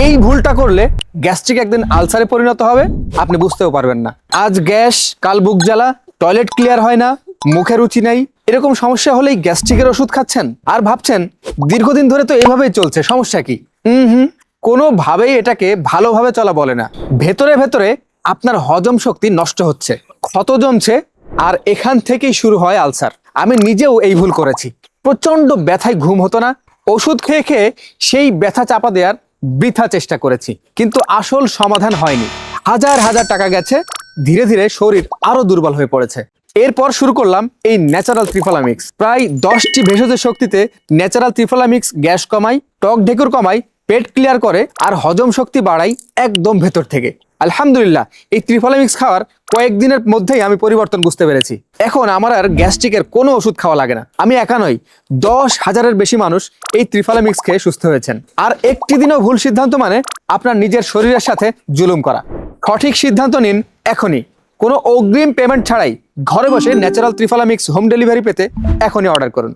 এই ভুলটা করলে গ্যাস্ট্রিক একদিন আলসারে পরিণত হবে, আপনি বুঝতেও পারবেন না। আজ গ্যাস, কাল বুক জ্বালা, টয়লেট ক্লিয়ার হয় না, মুখে রুচি নাই, এরকম সমস্যা হলেই গ্যাস্ট্রিকের ওষুধ খাচ্ছেন। আর ভাবছেন, দীর্ঘদিন ধরে তো এভাবেই চলছে, সমস্যা কি? হুম হুম, কোনোভাবেই এটাকে ভালোভাবে চলা বলে না। ভেতরে ভেতরে আপনার হজম শক্তি নষ্ট হচ্ছে, ক্ষত জমছে, আর এখান থেকেই শুরু হয় আলসার। আমি নিজেও এই ভুল করেছি। প্রচণ্ড ব্যথায় ঘুম হতো না। ওষুধ খেয়ে খেয়ে সেই ব্যথা চাপা দেওয়ার বৃথা চেষ্টা করেছি, কিন্তু আসল সমাধান হয়নি। হাজার হাজার টাকা গেছে, ধীরে ধীরে শরীর আরও দুর্বল হয়ে পড়েছে। এরপর শুরু করলাম এই ন্যাচারাল ত্রিফলামিক্স প্রায় দশটি ভেষজ শক্তিতে ন্যাচারাল ত্রিফলামিক্স গ্যাস কমাই টক ঢেকুর কমাই পেট ক্লিয়ার করে আর হজম শক্তি বাড়াই একদম ভেতর থেকে। আলহামদুলিল্লাহ, এই ত্রিফলামিক্স খাওয়ার কয়েকদিনের মধ্যেই আমি পরিবর্তন বুঝতে পেরেছি। এখন আমার আর গ্যাস্ট্রিকের কোনো ওষুধ খাওয়া লাগে না। আমি একা নই, দশ হাজারের বেশি মানুষ এই ত্রিফলামিক্স খেয়ে সুস্থ হয়েছেন। আর একটি দিনও ভুল সিদ্ধান্ত মানে আপনার নিজের শরীরের সাথে জুলুম করা। সঠিক সিদ্ধান্ত নিন এখনই। কোনো অগ্রিম পেমেন্ট ছাড়াই ঘরে বসে ন্যাচারাল ত্রিফলামিক্স হোম ডেলিভারি পেতে এখনই অর্ডার করুন।